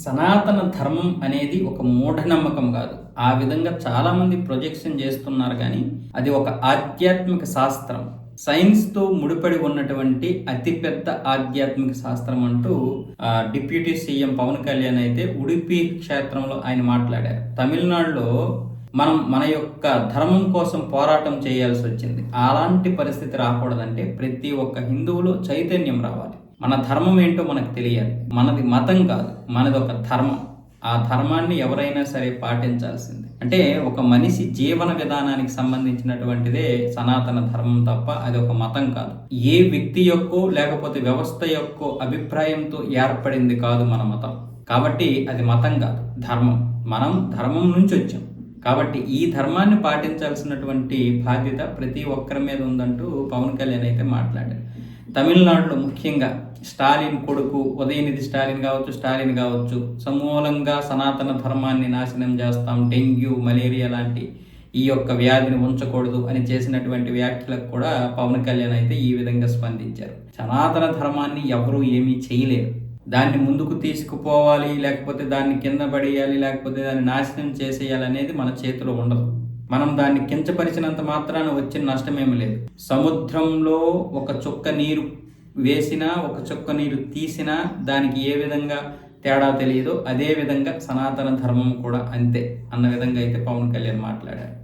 సనాతన ధర్మం అనేది ఒక మూఢనమ్మకం కాదు. ఆ విధంగా చాలామంది ప్రొజెక్షన్ చేస్తున్నారు కానీ అది ఒక ఆధ్యాత్మిక శాస్త్రం. సైన్స్తో ముడిపడి ఉన్నటువంటి అతిపెద్ద ఆధ్యాత్మిక శాస్త్రం అంటూ డిప్యూటీ సీఎం పవన్ కళ్యాణ్ అయితే ఉడిపి క్షేత్రంలో ఆయన మాట్లాడారు. తమిళనాడులో మనం మన యొక్క ధర్మం కోసం పోరాటం చేయాల్సి వచ్చింది. అలాంటి పరిస్థితి రాకూడదంటే ప్రతి ఒక్క హిందువులో చైతన్యం రావాలి. మన ధర్మం ఏంటో మనకు తెలియాలి. మనది మతం కాదు మనది ఒక ధర్మం. ఆ ధర్మాన్ని ఎవరైనా సరే పాటించాల్సింది. అంటే ఒక మనిషి జీవన విధానానికి సంబంధించినటువంటిదే సనాతన ధర్మం తప్ప అది ఒక మతం కాదు. ఏ వ్యక్తి యొక్క లేకపోతే వ్యవస్థ యొక్క అభిప్రాయంతో ఏర్పడింది కాదు మన మతం. కాబట్టి అది మతం కాదు ధర్మం. మనం ధర్మం నుంచి వచ్చాం. కాబట్టి ఈ ధర్మాన్ని పాటించాల్సినటువంటి బాధ్యత ప్రతి ఒక్కరి మీద ఉందంటూ పవన్ కళ్యాణ్ అయితే మాట్లాడారు. తమిళనాడులో ముఖ్యంగా స్టాలిన్ కొడుకు ఉదయనిధి స్టాలిన్ కావచ్చు స్టాలిన్ కావచ్చు సమూలంగా సనాతన ధర్మాన్ని నాశనం చేస్తాం డెంగ్యూ మలేరియా లాంటి ఈ యొక్క వ్యాధిని ఉంచకూడదు అని చేసినటువంటి వ్యాఖ్యలకు కూడా పవన్ కళ్యాణ్ అయితే ఈ విధంగా స్పందించారు. సనాతన ధర్మాన్ని ఎవరూ ఏమీ చేయలేరు. దాన్ని ముందుకు తీసుకుపోవాలి లేకపోతే దాన్ని కింద పడేయాలి లేకపోతే దాన్ని నాశనం చేసేయాలి అనేది మన చేతిలో ఉండదు. మనం దాన్ని కించపరిచినంత మాత్రాన వచ్చిన నష్టమేమి లేదు. సముద్రంలో ఒక చుక్క నీరు వేసినా ఒక చుక్క నీరు తీసినా దానికి ఏ విధంగా తేడా తెలియదో అదే విధంగా సనాతన ధర్మం కూడా అంతే అన్న విధంగా అయితే పవన్ కళ్యాణ్ మాట్లాడారు.